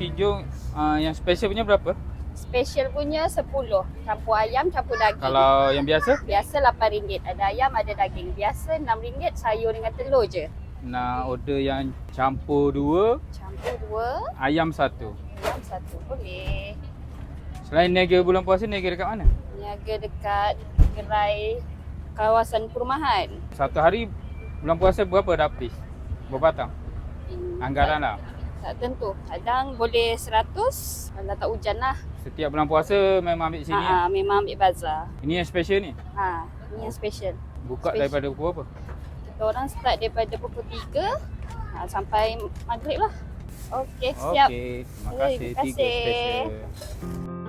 Tijung uh, yang special punya berapa? Special punya 10. Campur ayam, campur daging. Kalau yang biasa? Biasa RM8. Ada ayam, ada daging. Biasa RM6 sayur dengan telur je. Nak order yang campur dua, Campur dua, ayam satu. ayam satu. Boleh. Selain niaga bulan puasa, niaga dekat mana? Niaga dekat gerai kawasan perumahan. Satu hari bulan puasa berapa dah habis? Berapa batang? Anggaran lah. Tak, tentu. Kadang boleh 100 kalau tak hujan lah. Setiap bulan puasa memang ambil sini. Ha, ha, memang ambil bazar. Ini yang special ni. Ha, ni yang special. Buka Special. daripada pukul berapa? Kita orang start daripada pukul 3 ha, sampai maghrib lah. Okey, siap. Okey, terima kasih. terima Tiga kasih. special.